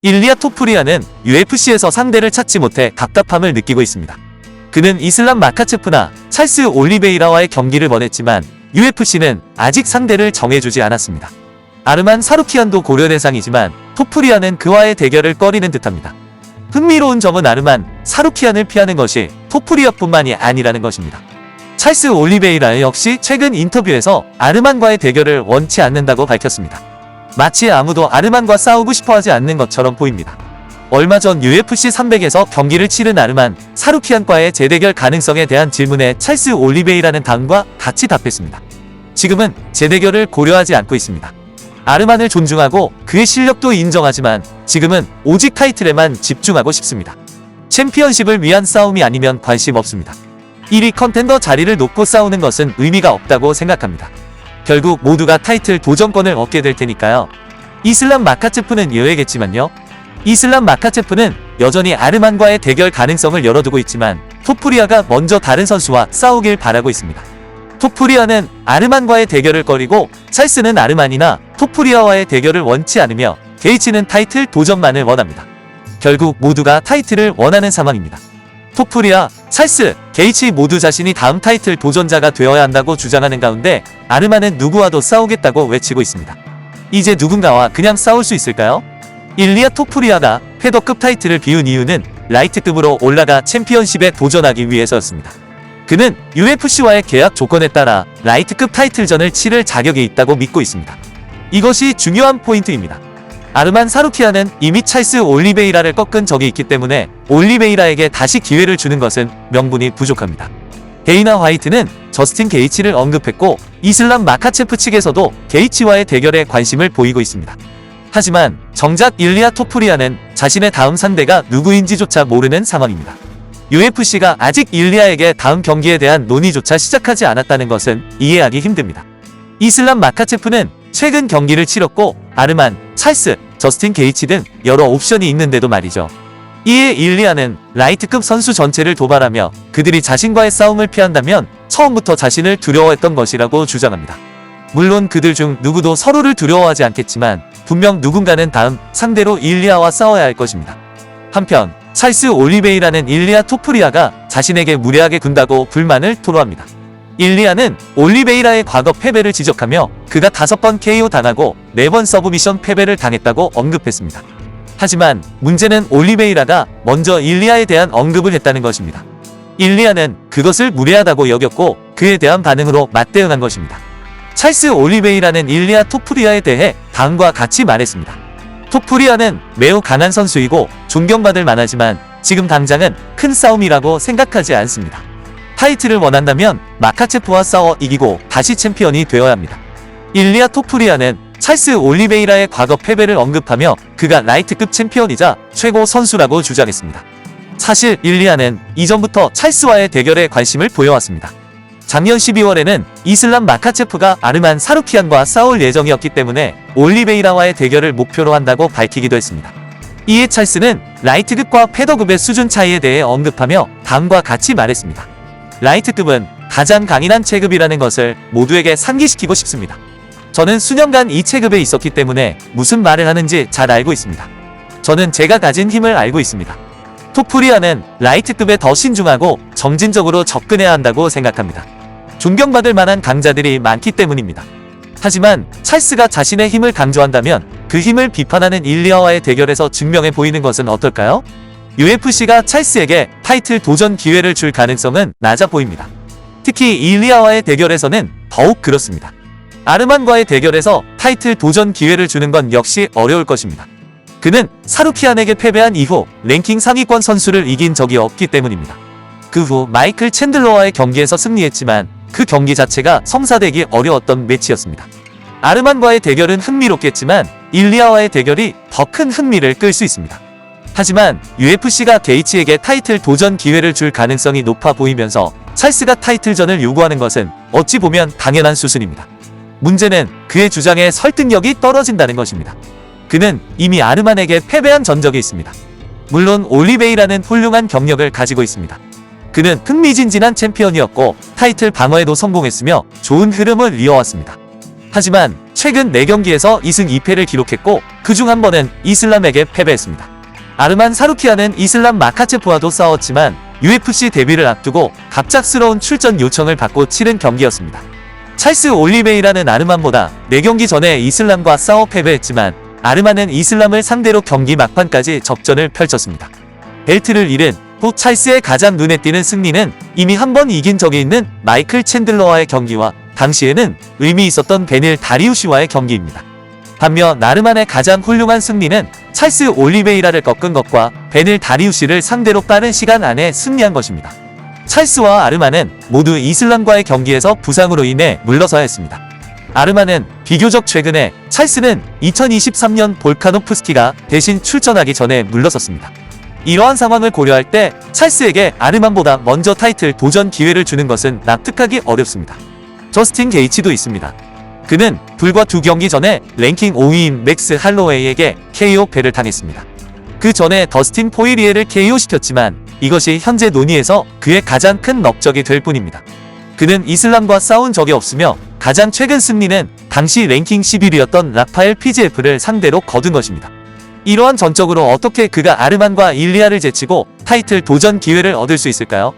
일리아 토프리아는 UFC에서 상대를 찾지 못해 답답함을 느끼고 있습니다. 그는 이슬람 마카체프나 찰스 올리베이라와의 경기를 원했지만 UFC는 아직 상대를 정해주지 않았습니다. 아르만 사루키안도 고려 대상이지만 토프리아는 그와의 대결을 꺼리는 듯합니다. 흥미로운 점은 아르만 사루키안을 피하는 것이 토프리아뿐만이 아니라는 것입니다. 찰스 올리베이라 역시 최근 인터뷰에서 아르만과의 대결을 원치 않는다고 밝혔습니다. 마치 아무도 아르만과 싸우고 싶어 하지 않는 것처럼 보입니다. 얼마 전 UFC 300에서 경기를 치른 아르만 사루키안과의 재대결 가능성에 대한 질문에 찰스 올리베이라는 다음과 같이 답했습니다. 지금은 재대결을 고려하지 않고 있습니다. 아르만을 존중하고 그의 실력도 인정하지만 지금은 오직 타이틀에만 집중하고 싶습니다. 챔피언십을 위한 싸움이 아니면 관심 없습니다. 1위 컨텐더 자리를 놓고 싸우는 것은 의미가 없다고 생각합니다. 결국 모두가 타이틀 도전권을 얻게 될 테니까요. 이슬람 마카체프는 예외겠지만요. 이슬람 마카체프는 여전히 아르만과의 대결 가능성을 열어두고 있지만 토프리아가 먼저 다른 선수와 싸우길 바라고 있습니다. 토프리아는 아르만과의 대결을 꺼리고 찰스는 아르만이나 토프리아와의 대결을 원치 않으며 게이치는 타이틀 도전만을 원합니다. 결국 모두가 타이틀을 원하는 상황입니다. 토프리아, 찰스, 게이치 모두 자신이 다음 타이틀 도전자가 되어야 한다고 주장하는 가운데 아르만은 누구와도 싸우겠다고 외치고 있습니다. 이제 누군가와 그냥 싸울 수 있을까요? 일리아 토프리아가 패더급 타이틀을 비운 이유는 라이트급으로 올라가 챔피언십에 도전하기 위해서였습니다. 그는 UFC와의 계약 조건에 따라 라이트급 타이틀전을 치를 자격이 있다고 믿고 있습니다. 이것이 중요한 포인트입니다. 아르만 사루키아는 이미 찰스 올리베이라를 꺾은 적이 있기 때문에 올리베이라에게 다시 기회를 주는 것은 명분이 부족합니다. 데이나 화이트는 저스틴 게이치를 언급했고 이슬람 마카체프 측에서도 게이치와의 대결에 관심을 보이고 있습니다. 하지만 정작 일리아 토프리아는 자신의 다음 상대가 누구인지조차 모르는 상황입니다. UFC가 아직 일리아에게 다음 경기에 대한 논의조차 시작하지 않았다는 것은 이해하기 힘듭니다. 이슬람 마카체프는 최근 경기를 치렀고 아르만, 찰스, 저스틴 게이치 등 여러 옵션이 있는데도 말이죠. 이에 일리아는 라이트급 선수 전체를 도발하며 그들이 자신과의 싸움을 피한다면 처음부터 자신을 두려워했던 것이라고 주장합니다. 물론 그들 중 누구도 서로를 두려워하지 않겠지만 분명 누군가는 다음 상대로 일리아와 싸워야 할 것입니다. 한편 찰스 올리베이라는 일리아 토프리아가 자신에게 무례하게 군다고 불만을 토로합니다. 일리아는 올리베이라의 과거 패배를 지적하며 그가 다섯 번 KO 당하고 네 번 서브미션 패배를 당했다고 언급했습니다. 하지만 문제는 올리베이라가 먼저 일리아에 대한 언급을 했다는 것입니다. 일리아는 그것을 무례하다고 여겼고 그에 대한 반응으로 맞대응한 것입니다. 찰스 올리베이라는 일리아 토프리아에 대해 다음과 같이 말했습니다. 토프리아는 매우 강한 선수이고 존경받을 만하지만 지금 당장은 큰 싸움이라고 생각하지 않습니다. 타이틀을 원한다면 마카체프와 싸워 이기고 다시 챔피언이 되어야 합니다. 일리아 토프리아는 찰스 올리베이라의 과거 패배를 언급하며 그가 라이트급 챔피언이자 최고 선수라고 주장했습니다. 사실 일리아는 이전부터 찰스와의 대결에 관심을 보여왔습니다. 작년 12월에는 이슬람 마카체프가 아르만 사루키안과 싸울 예정이었기 때문에 올리베이라와의 대결을 목표로 한다고 밝히기도 했습니다. 이에 찰스는 라이트급과 패더급의 수준 차이에 대해 언급하며 다음과 같이 말했습니다. 라이트급은 가장 강인한 체급이라는 것을 모두에게 상기시키고 싶습니다. 저는 수년간 이 체급에 있었기 때문에 무슨 말을 하는지 잘 알고 있습니다. 저는 제가 가진 힘을 알고 있습니다. 토프리아는 라이트급에 더 신중하고 정진적으로 접근해야 한다고 생각합니다. 존경받을 만한 강자들이 많기 때문입니다. 하지만 찰스가 자신의 힘을 강조한다면 그 힘을 비판하는 일리아와의 대결에서 증명해 보이는 것은 어떨까요? UFC가 찰스에게 타이틀 도전 기회를 줄 가능성은 낮아 보입니다. 특히 일리아와의 대결에서는 더욱 그렇습니다. 아르만과의 대결에서 타이틀 도전 기회를 주는 건 역시 어려울 것입니다. 그는 사루키안에게 패배한 이후 랭킹 상위권 선수를 이긴 적이 없기 때문입니다. 그 후 마이클 챈들러와의 경기에서 승리했지만 그 경기 자체가 성사되기 어려웠던 매치였습니다. 아르만과의 대결은 흥미롭겠지만 일리아와의 대결이 더 큰 흥미를 끌 수 있습니다. 하지만 UFC가 게이치에게 타이틀 도전 기회를 줄 가능성이 높아 보이면서 찰스가 타이틀전을 요구하는 것은 어찌 보면 당연한 수순입니다. 문제는 그의 주장에 설득력이 떨어진다는 것입니다. 그는 이미 아르만에게 패배한 전적이 있습니다. 물론 올리베이라는 훌륭한 경력을 가지고 있습니다. 그는 흥미진진한 챔피언이었고 타이틀 방어에도 성공했으며 좋은 흐름을 이어왔습니다. 하지만 최근 4경기에서 2승 2패를 기록했고 그 중 한 번은 이슬람에게 패배했습니다. 아르만 사루키아는 이슬람 마카체프와도 싸웠지만 UFC 데뷔를 앞두고 갑작스러운 출전 요청을 받고 치른 경기였습니다. 찰스 올리베이라는 아르만보다 4경기 전에 이슬람과 싸워 패배했지만 아르만은 이슬람을 상대로 경기 막판까지 접전을 펼쳤습니다. 벨트를 잃은 후 찰스의 가장 눈에 띄는 승리는 이미 한 번 이긴 적이 있는 마이클 챈들러와의 경기와 당시에는 의미 있었던 베닐 다리우시와의 경기입니다. 반면 나르만의 가장 훌륭한 승리는 찰스 올리베이라를 꺾은 것과 베닐 다리우시를 상대로 빠른 시간 안에 승리한 것입니다. 찰스와 아르만은 모두 이슬람과의 경기에서 부상으로 인해 물러서야 했습니다. 아르만은 비교적 최근에 찰스는 2023년 볼카노프스키가 대신 출전하기 전에 물러섰습니다. 이러한 상황을 고려할 때 찰스에게 아르만보다 먼저 타이틀 도전 기회를 주는 것은 납득하기 어렵습니다. 저스틴 게이치도 있습니다. 그는 불과 두 경기 전에 랭킹 5위인 맥스 할로웨이에게 KO 패를 당했습니다. 그 전에 더스틴 포이리에를 KO시켰지만 이것이 현재 논의에서 그의 가장 큰 넉적이 될 뿐입니다. 그는 이슬람과 싸운 적이 없으며 가장 최근 승리는 당시 랭킹 11위였던 라파엘 PGF를 상대로 거둔 것입니다. 이러한 전적으로 어떻게 그가 아르만과 일리아를 제치고 타이틀 도전 기회를 얻을 수 있을까요?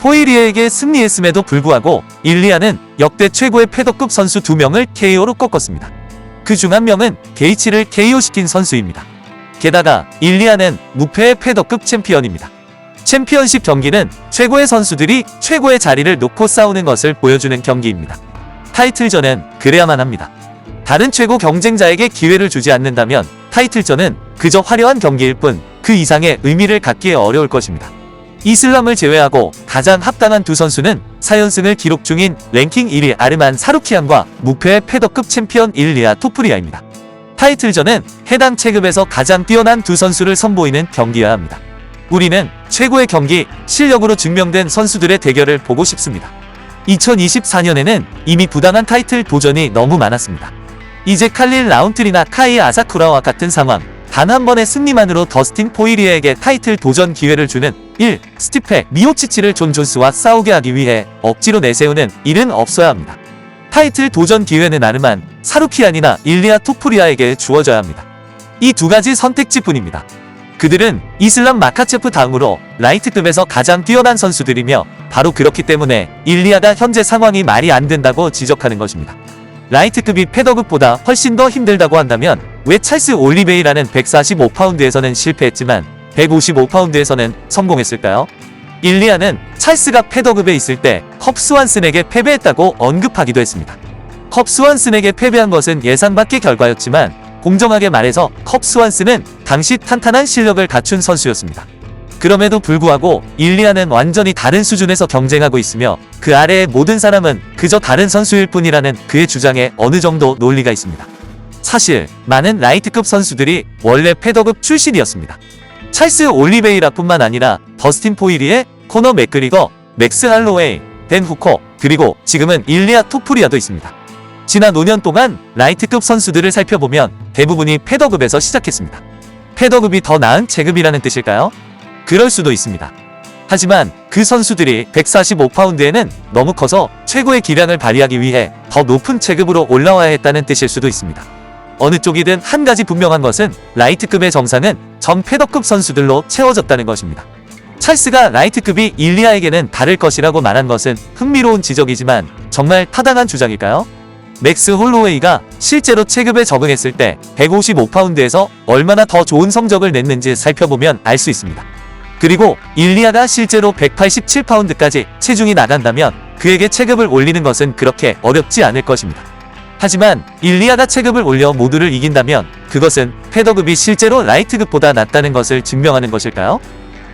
포이리에에게 승리했음에도 불구하고 일리아는 역대 최고의 패더급 선수 2명을 KO로 꺾었습니다. 그 중 한 명은 게이치를 KO시킨 선수입니다. 게다가 일리아는 무패의 패더급 챔피언입니다. 챔피언십 경기는 최고의 선수들이 최고의 자리를 놓고 싸우는 것을 보여주는 경기입니다. 타이틀전은 그래야만 합니다. 다른 최고 경쟁자에게 기회를 주지 않는다면 타이틀전은 그저 화려한 경기일 뿐 그 이상의 의미를 갖기에 어려울 것입니다. 이슬람을 제외하고 가장 합당한 두 선수는 4연승을 기록 중인 랭킹 1위 아르만 사루키안과 무패의 패더급 챔피언 일리아 토프리아입니다. 타이틀전은 해당 체급에서 가장 뛰어난 두 선수를 선보이는 경기여야 합니다. 우리는 최고의 경기, 실력으로 증명된 선수들의 대결을 보고 싶습니다. 2024년에는 이미 부당한 타이틀 도전이 너무 많았습니다. 이제 칼릴 라운트리나 카이 아사쿠라와 같은 상황, 단 한 번의 승리만으로 더스틴 포이리에게 타이틀 도전 기회를 주는 1. 스티페 미오치치를 존 존스와 싸우게 하기 위해 억지로 내세우는 일은 없어야 합니다. 타이틀 도전 기회는 아르만, 사루키안이나 일리아 토프리아에게 주어져야 합니다. 이 두 가지 선택지뿐입니다. 그들은 이슬람 마카체프 다음으로 라이트급에서 가장 뛰어난 선수들이며 바로 그렇기 때문에 일리아가 현재 상황이 말이 안 된다고 지적하는 것입니다. 라이트급이 패더급보다 훨씬 더 힘들다고 한다면 왜 찰스 올리베이라는 145파운드에서는 실패했지만 155파운드에서는 성공했을까요? 일리아는 찰스가 패더급에 있을 때 컵스완슨에게 패배했다고 언급하기도 했습니다. 컵스완슨에게 패배한 것은 예상 밖의 결과였지만 공정하게 말해서 컵스완슨은 당시 탄탄한 실력을 갖춘 선수였습니다. 그럼에도 불구하고 일리아는 완전히 다른 수준에서 경쟁하고 있으며 그 아래의 모든 사람은 그저 다른 선수일 뿐이라는 그의 주장에 어느 정도 논리가 있습니다. 사실 많은 라이트급 선수들이 원래 패더급 출신이었습니다. 찰스 올리베이라뿐만 아니라 더스틴 포이리의 코너 맥그리거, 맥스 할로웨이, 댄 후커, 그리고 지금은 일리아 토프리아도 있습니다. 지난 5년 동안 라이트급 선수들을 살펴보면 대부분이 패더급에서 시작했습니다. 패더급이 더 나은 체급이라는 뜻일까요? 그럴 수도 있습니다. 하지만 그 선수들이 145파운드에는 너무 커서 최고의 기량을 발휘하기 위해 더 높은 체급으로 올라와야 했다는 뜻일 수도 있습니다. 어느 쪽이든 한 가지 분명한 것은 라이트급의 정상은 전 패더급 선수들로 채워졌다는 것입니다. 찰스가 라이트급이 일리아에게는 다를 것이라고 말한 것은 흥미로운 지적이지만 정말 타당한 주장일까요? 맥스 홀로웨이가 실제로 체급에 적응했을 때 155파운드에서 얼마나 더 좋은 성적을 냈는지 살펴보면 알 수 있습니다. 그리고 일리아가 실제로 187파운드까지 체중이 나간다면 그에게 체급을 올리는 것은 그렇게 어렵지 않을 것입니다. 하지만 일리아가 체급을 올려 모두를 이긴다면 그것은 패더급이 실제로 라이트급보다 낫다는 것을 증명하는 것일까요?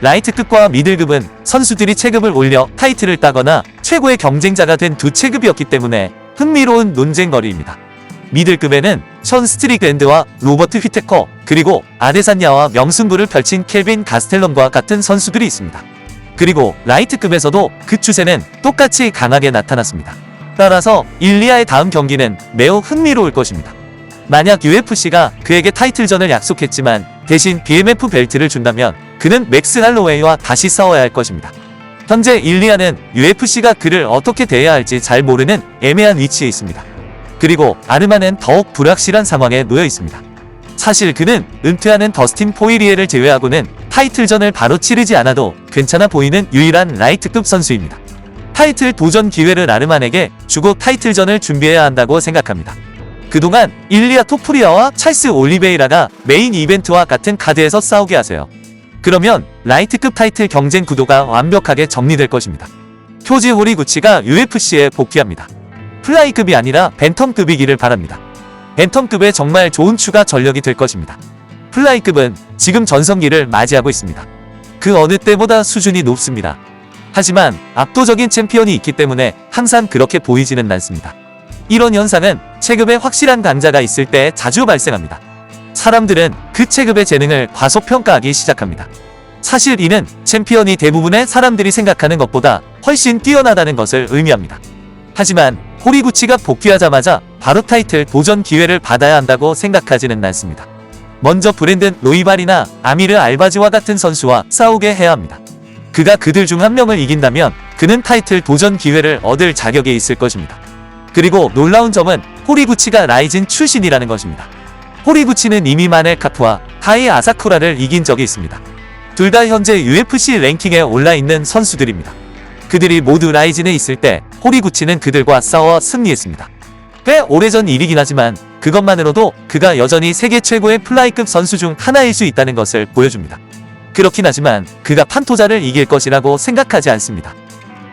라이트급과 미들급은 선수들이 체급을 올려 타이틀을 따거나 최고의 경쟁자가 된 두 체급이었기 때문에 흥미로운 논쟁거리입니다. 미들급에는 션 스트리랜드와 로버트 휘테커 그리고 아데산야와 명승부를 펼친 켈빈 가스텔럼과 같은 선수들이 있습니다. 그리고 라이트급에서도 그 추세는 똑같이 강하게 나타났습니다. 따라서 일리아의 다음 경기는 매우 흥미로울 것입니다. 만약 UFC가 그에게 타이틀전을 약속했지만 대신 BMF 벨트를 준다면 그는 맥스 할로웨이와 다시 싸워야 할 것입니다. 현재 일리아는 UFC가 그를 어떻게 대해야 할지 잘 모르는 애매한 위치에 있습니다. 그리고 아르마는 더욱 불확실한 상황에 놓여 있습니다. 사실 그는 은퇴하는 더스틴 포이리에를 제외하고는 타이틀전을 바로 치르지 않아도 괜찮아 보이는 유일한 라이트급 선수입니다. 타이틀 도전 기회를 아르만에게 주고 타이틀전을 준비해야 한다고 생각합니다. 그동안 일리아 토프리아와 찰스 올리베이라가 메인 이벤트와 같은 카드에서 싸우게 하세요. 그러면 라이트급 타이틀 경쟁 구도가 완벽하게 정리될 것입니다. 표지 호리구치가 UFC에 복귀합니다. 플라이급이 아니라 벤텀급이기를 바랍니다. 벤텀급에 정말 좋은 추가 전력이 될 것입니다. 플라이급은 지금 전성기를 맞이하고 있습니다. 그 어느 때보다 수준이 높습니다. 하지만 압도적인 챔피언이 있기 때문에 항상 그렇게 보이지는 않습니다. 이런 현상은 체급에 확실한 강자가 있을 때 자주 발생합니다. 사람들은 그 체급의 재능을 과소평가하기 시작합니다. 사실 이는 챔피언이 대부분의 사람들이 생각하는 것보다 훨씬 뛰어나다는 것을 의미합니다. 하지만 호리구치가 복귀하자마자 바로 타이틀 도전 기회를 받아야 한다고 생각하지는 않습니다. 먼저 브랜든 로이발이나 아미르 알바지와 같은 선수와 싸우게 해야 합니다. 그가 그들 중 한 명을 이긴다면 그는 타이틀 도전 기회를 얻을 자격이 있을 것입니다. 그리고 놀라운 점은 호리구치가 라이진 출신이라는 것입니다. 호리구치는 이미 마넬 카프와 타이 아사쿠라를 이긴 적이 있습니다. 둘 다 현재 UFC 랭킹에 올라 있는 선수들입니다. 그들이 모두 라이진에 있을 때 호리구치는 그들과 싸워 승리했습니다. 꽤 오래전 일이긴 하지만 그것만으로도 그가 여전히 세계 최고의 플라이급 선수 중 하나일 수 있다는 것을 보여줍니다. 그렇긴 하지만 그가 판토자를 이길 것이라고 생각하지 않습니다.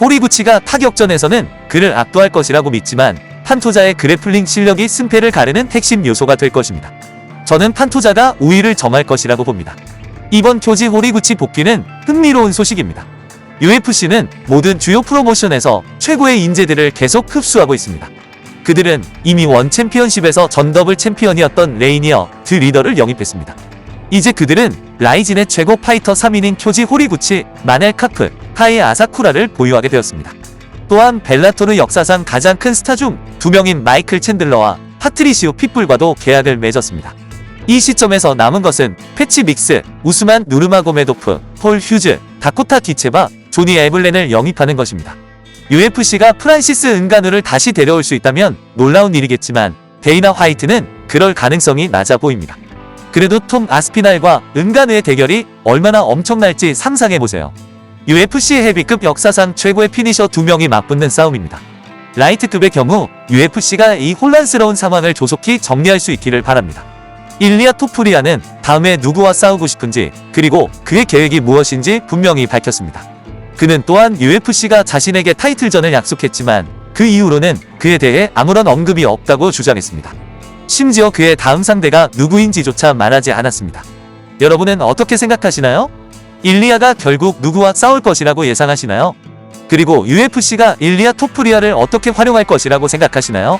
호리구치가 타격전에서는 그를 압도할 것이라고 믿지만 판토자의 그래플링 실력이 승패를 가르는 핵심 요소가 될 것입니다. 저는 판토자가 우위를 점할 것이라고 봅니다. 이번 교지 호리구치 복귀는 흥미로운 소식입니다. UFC는 모든 주요 프로모션에서 최고의 인재들을 계속 흡수하고 있습니다. 그들은 이미 원 챔피언십에서 전 더블 챔피언이었던 레이니어 드 리더를 영입했습니다. 이제 그들은 라이진의 최고 파이터 3인인 쿄지 호리구치, 마넬카프, 카이 아사쿠라를 보유하게 되었습니다. 또한 벨라토르 역사상 가장 큰 스타 중 두 명인 마이클 챈들러와 파트리시오 핏불과도 계약을 맺었습니다. 이 시점에서 남은 것은 패치 믹스, 우스만 누르마고메도프, 폴 휴즈, 다코타 디체바, 조니 에블렌을 영입하는 것입니다. UFC가 프란시스 은가누를 다시 데려올 수 있다면 놀라운 일이겠지만 데이나 화이트는 그럴 가능성이 낮아 보입니다. 그래도 톰 아스피날과 은가누의 대결이 얼마나 엄청날지 상상해보세요. UFC 헤비급 역사상 최고의 피니셔 두 명이 맞붙는 싸움입니다. 라이트급의 경우 UFC가 이 혼란스러운 상황을 조속히 정리할 수 있기를 바랍니다. 일리아 토프리아는 다음에 누구와 싸우고 싶은지 그리고 그의 계획이 무엇인지 분명히 밝혔습니다. 그는 또한 UFC가 자신에게 타이틀전을 약속했지만 그 이후로는 그에 대해 아무런 언급이 없다고 주장했습니다. 심지어 그의 다음 상대가 누구인지조차 말하지 않았습니다. 여러분은 어떻게 생각하시나요? 일리아가 결국 누구와 싸울 것이라고 예상하시나요? 그리고 UFC가 일리아 토프리아를 어떻게 활용할 것이라고 생각하시나요?